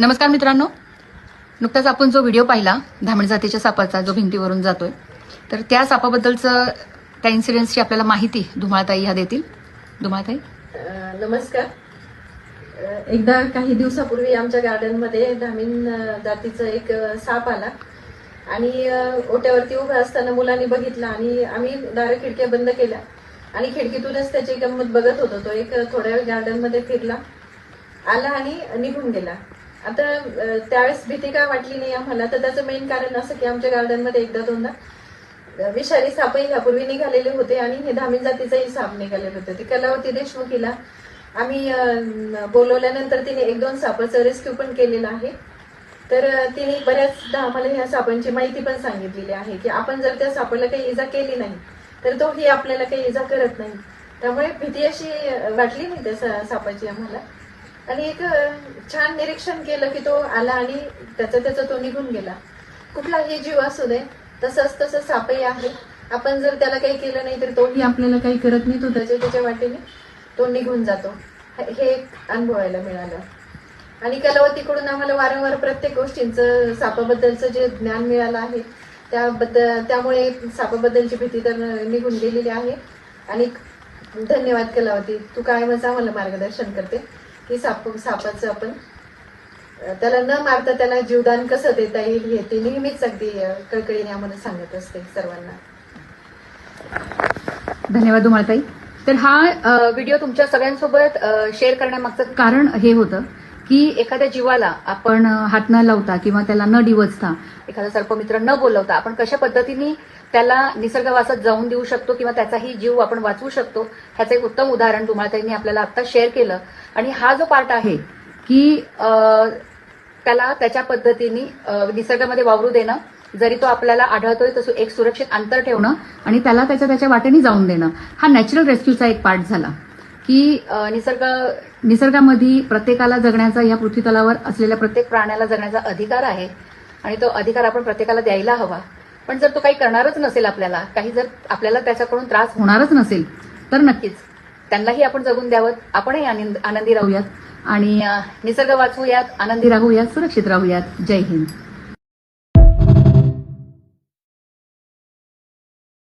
नमस्कार मित्रांनो. नुकताच आपण जो व्हिडिओ पाहिला धामण जातीच्या सापाचा जो भिंतीवरून जातोय तर त्या सापाबद्दलचं त्या इन्सिडेंटची आपल्याला माहिती धुमाळताई ह्या देतील. धुमाळताई? नमस्कार. एकदा काही दिवसापूर्वी आमच्या गार्डनमध्ये धामीन जातीचं एक साप आला. आणि ओट्यावरती उभा असताना मुलांनी बघितला आणि आम्ही दार खिडक्या बंद केल्या. आणि खिडकीतूनच त्याची गंमत बघत होतो. तो एक थोड्या वेळ गार्डनमध्ये फिरला आला आणि निघून गेला. आता त्यावेळेस भीती काय वाटली नाही आम्हाला तर त्याचं मेन कारण असं की आमच्या गार्डनमध्ये एकदा दोनदा विषारी सापही ह्यापूर्वी निघालेले होते आणि हे धामीन जातीचाही साप निघालेले होते. ती कलावती देशमुखीला आम्ही बोलवल्यानंतर तिने एक दोन सापाचं रेस्क्यू पण केलेला आहे. तर तिने बऱ्याचदा आम्हाला ह्या सापांची माहिती पण सांगितलेली आहे की आपण जर त्या सापाला काही इजा केली नाही तर तो ही आपल्याला काही इजा करत नाही. त्यामुळे भीती अशी वाटली नाही त्या सा- सापाची आम्हाला. आणि एक छान निरीक्षण केलं की तो आला आणि त्याचा त्याचा तो निघून गेला. कुठलाही जीव असू दे तसंच तसं सापही आहे. आपण जर त्याला काही केलं नाही तर तोही आपल्याला काही करत नाही तो त्याच्या त्याच्या वाटेने तो निघून जातो. हे हे एक अनुभवायला मिळालं. आणि कलावतीकडून आम्हाला वारंवार प्रत्येक गोष्टींचं सापाबद्दलचं जे ज्ञान मिळालं आहे त्याबद्दल त्यामुळे सापाबद्दलची भीती तर निघून गेलेली आहे. आणि धन्यवाद कलावती तू काय कायमच आम्हाला मार्गदर्शन करते. की साप सापाचं आपण त्याला न मारता त्याला जीवदान कसं देता येईल हे ती नेहमीच अगदी कळकळीने आम्हाला सांगत असते सर्वांना. धन्यवाद तुम्हाला ताई तर हा व्हिडिओ तुमच्या सगळ्यांसोबत शेअर करण्यामागचं कारण हे होतं. की एखाद्या जीवाला आपण हात न लावता किंवा त्याला न डिवचता एखादा सर्पमित्र न बोलवता आपण कशा पद्धतीने त्याला निसर्गवासात जाऊन देऊ शकतो किंवा त्याचाही जीव आपण वाचवू शकतो ह्याचं एक उत्तम उदाहरण तुम्हाला त्यांनी आपल्याला आता शेअर केलं. आणि हा जो पार्ट आहे की त्याला त्याच्या पद्धतीने निसर्गामध्ये वावरू देणं जरी तो आपल्याला आढळतोय तसं एक सुरक्षित अंतर ठेवणं आणि त्याला त्याच्या त्याच्या वाटेने जाऊन देणं हा नॅचरल रेस्क्यूचा एक पार्ट झाला. की निसर्ग निसर्गामध्ये प्रत्येकाला जगण्याचा या पृथ्वीतलावर असलेल्या प्रत्येक प्राण्याला जगण्याचा अधिकार आहे. आणि तो अधिकार आपण प्रत्येकाला द्यायला हवा. पण जर तो काही करणारच नसेल आपल्याला काही जर आपल्याला त्याच्याकडून त्रास होणारच नसेल तर नक्कीच त्यांनाही आपण जगून द्यावं. आपणही आनंद आनंदी राहूयात. आणि निसर्ग वाचवूयात आनंदी राहूयात सुरक्षित राहूयात. जय हिंद.